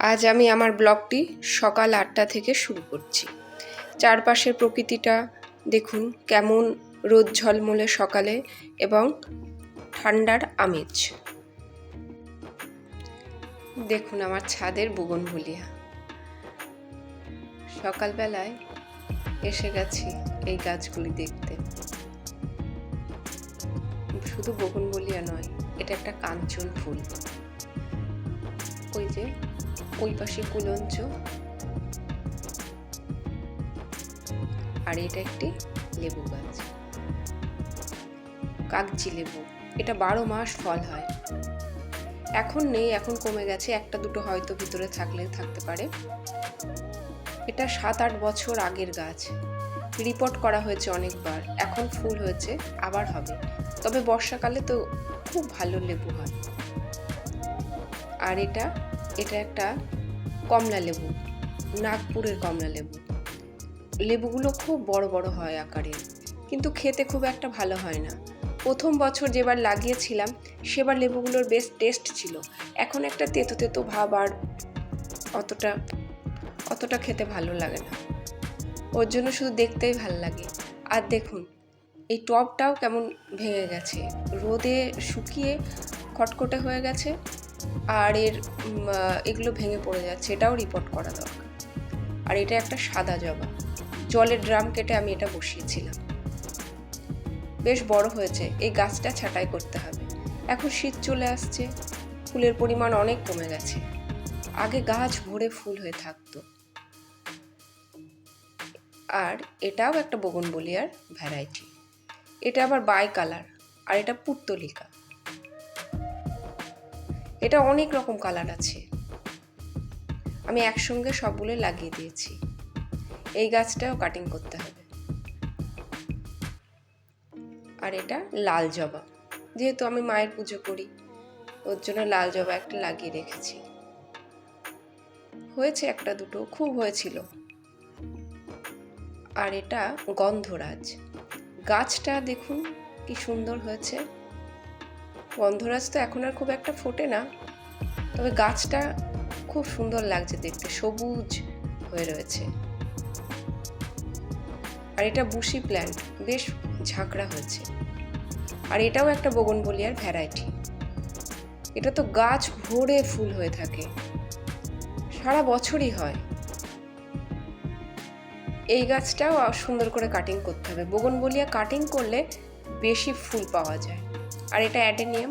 আজ আমি আমার ব্লগটি সকাল আটটা থেকে শুরু করছি। চারপাশের প্রকৃতিটা দেখুন কেমন রোদ ঝলমলে সকালে এবং ঠান্ডার আমেজ। দেখুন আমার ছাদের বগনভুলিয়া সকালবেলায় এসে গেছি এই গাছগুলি দেখতে। শুধু বগনভুলিয়া নয়, এটা একটা কাঞ্চন ফুল। ওই যে ওই পাশে কুলঞ্চ। আর এটা একটি লেবু গাছ। কাগজি লেবু। এটা বারো মাস ফল হয়। এখন নেই, এখন কমে গেছে। একটা দুটো হয়তো ভিতরে থাকলে থাকতে পারে। এটা সাত আট বছর আগের গাছ। রিপোর্ট করা হয়েছে অনেকবার। এখন ফুল হয়েছে, আবার হবে। তবে বর্ষাকালে তো খুব ভালো লেবু হয়। আর এটা এটা একটা কমলা লেবু, নাগপুরের কমলা লেবু। লেবুগুলো খুব বড় বড় হয় আকারে, কিন্তু খেতে খুব একটা ভালো হয় না। প্রথম বছর যেবার লাগিয়েছিলাম, সেবার লেবুগুলোর বেশ টেস্ট ছিল। এখন একটা তেতো তেতো ভাব আর অতটা অতটা খেতে ভালো লাগে না। ওর জন্য শুধু দেখতেই ভালো লাগে। আর দেখুন, এই টবটাও কেমন ভেঙে গেছে। রোদে শুকিয়ে খটখটে হয়ে গেছে। আর এর এগুলো ভেঙে পড়ে যাচ্ছে, এটাও রিপোর্ট করা দরকার। আর এটা একটা সাদা জবা। জলের ড্রাম কেটে আমি এটা বসিয়েছিলাম। বেশ বড় হয়েছে, এই গাছটা ছাঁটাই করতে হবে। এখন শীত চলে আসছে, ফুলের পরিমাণ অনেক কমে গেছে। আগে গাছ ভরে ফুল হয়ে থাকতো। আর এটাও একটা বগনবলিয়ার ভ্যারাইটি এটা আবার বাই কালার আর এটা পুত্তলিকা এটা অনেক রকম কালার আছে। আমি একসঙ্গে সবগুলো লাগিয়ে দিয়েছি। এই গাছটাও কাটিং করতে হবে। আর এটা লাল জবা। যেহেতু আমি মায়ের পুজো করি, ওর জন্য লাল জবা একটা লাগিয়ে রেখেছি। হয়েছে একটা দুটো, খুব হয়েছিল। আর এটা গন্ধরাজ। গাছটা দেখুন কি সুন্দর হয়েছে। গন্ধরাজ তো এখন আর খুব একটা ফোটে না। তবে গাছটা খুব সুন্দর লাগছে দেখতে, সবুজ হয়ে রয়েছে। আর এটা বুশি প্ল্যান্ট বেশ ঝাঁকড়া হয়েছে। আর এটাও একটা বগনবলিয়ার ভ্যারাইটি এটা তো গাছ ভরে ফুল হয়ে থাকে। সারা বছরই হয়। এই গাছটাও সুন্দর করে কাটিং করতে হবে। বগনবলিয়া কাটিং করলে বেশি ফুল পাওয়া যায়। আর এটা অ্যাডেনিয়াম।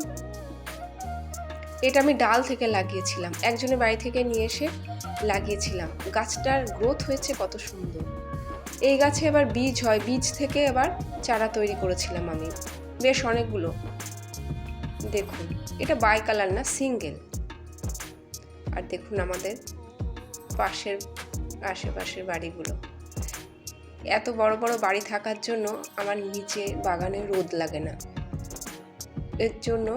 এটা আমি ডাল থেকে লাগিয়েছিলাম। একজনের বাড়ি থেকে নিয়ে এসে লাগিয়েছিলাম। গাছটার গ্রোথ হয়েছে কত সুন্দর। এই গাছে এবার বীজ হয়। বীজ থেকে এবার চারা তৈরি করেছিলাম আমি। বেশ অনেকগুলো। দেখুন, এটা বাই কালার না সিঙ্গেল আর দেখুন আমাদের পাশের, আশেপাশের বাড়িগুলো। এত বড় বড় বাড়ি থাকার জন্য আমার নিচে বাগানে রোদ লাগে না। এর জন্য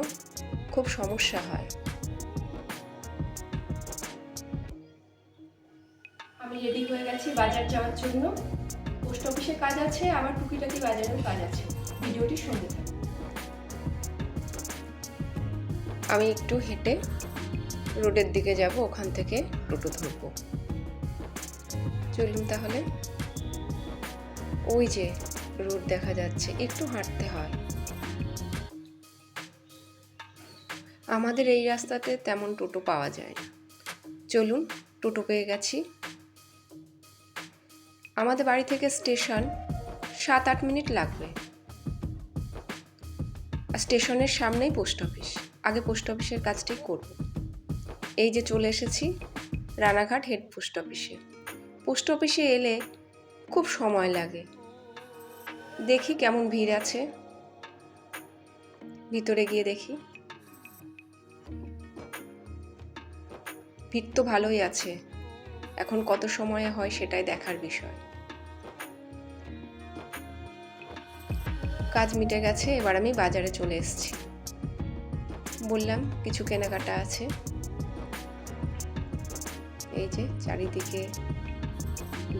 খুব সমস্যা হয়। আমি রেডি হয়ে গেছি বাজার যাওয়ার জন্য। পোস্ট অফিসে কাজ আছে আবার টুকিটাকি বাজারেও কাজ আছে। ভিডিওটি সঙ্গে থাকুন। আমি একটু হেঁটে রোডের দিকে যাব ওখান থেকে টোটো ধরবো। চলুন তাহলে। ওই যে রোড দেখা যাচ্ছে একটু হাঁটতে হয়। আমাদের এই রাস্তাতে তেমন টোটো পাওয়া যায় না। চলুন, টোটো পেয়ে গেছি। আমাদের বাড়ি থেকে স্টেশন সাত আট মিনিট লাগবে। স্টেশনের সামনেই পোস্ট অফিস। আগে পোস্ট অফিসের কাজটাই করব। এই যে চলে এসেছি রানাঘাট হেড পোস্ট অফিসে। পোস্ট অফিসে এলে খুব সময় লাগে। দেখি কেমন ভিড় আছে। ভিতরে গিয়ে দেখি। ভিড় তো ভালোই আছে। এখন কত সময়ে হয় সেটাই দেখার বিষয়। কাজ মিটে গেছে, এবার আমি বাজারে চলে এসেছি। বললাম, কিছু কেনাকাটা আছে। এই যে চারিদিকে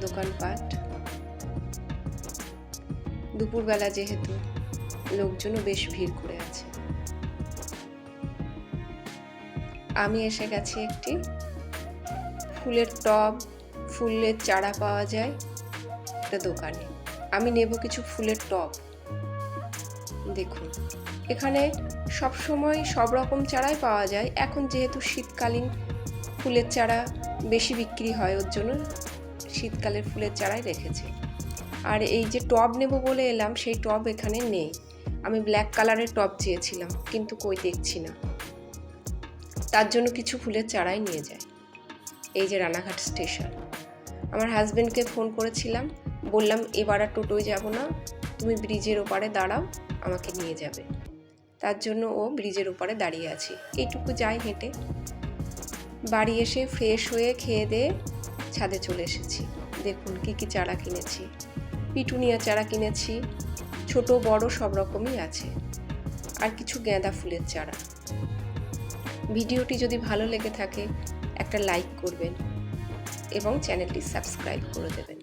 দোকানপাট। দুপুরবেলা যেহেতু, লোকজনও বেশ ভিড় করে আছে। আমি এসে গেছি একটি ফুলের টব, ফুলের চারা পাওয়া যায় একটা দোকানে। আমি নেব কিছু ফুলের টব। দেখুন, এখানে সব সময় সব রকম চারাই পাওয়া যায়। এখন যেহেতু শীতকালীন ফুলের চারা বেশি বিক্রি হয়, ওর জন্য শীতকালের ফুলের চারাই রেখেছে। আর এই যে টব নেব বলে এলাম, সেই টব এখানে নেই। আমি ব্ল্যাক কালারের টব চেয়েছিলাম, কিন্তু কই দেখছি না। তার জন্য কিছু ফুলের চারাই নিয়ে যায় এই যে রানাঘাট স্টেশন। আমার হাজব্যান্ডকে ফোন করেছিলাম, বললাম, এবার আর টোটোয় যাব না, তুমি ব্রিজের ওপারে দাঁড়াও, আমাকে নিয়ে যাবে। তার জন্য ও ব্রিজের ওপারে দাঁড়িয়ে আছে। এইটুকু যাই হেঁটে। বাড়ি এসে ফ্রেশ হয়ে খেয়ে দিয়ে ছাদে চলে এসেছি। দেখুন কি কি চারা কিনেছি। পিটুনিয়া চারা কিনেছি। ছোট, বড় সব রকমই আছে। আর কিছু গাঁদা ফুলের চারা। ভিডিওটি যদি ভালো লেগে থাকে একটা লাইক করবেন এবং চ্যানেলটি সাবস্ক্রাইব করে দেবেন।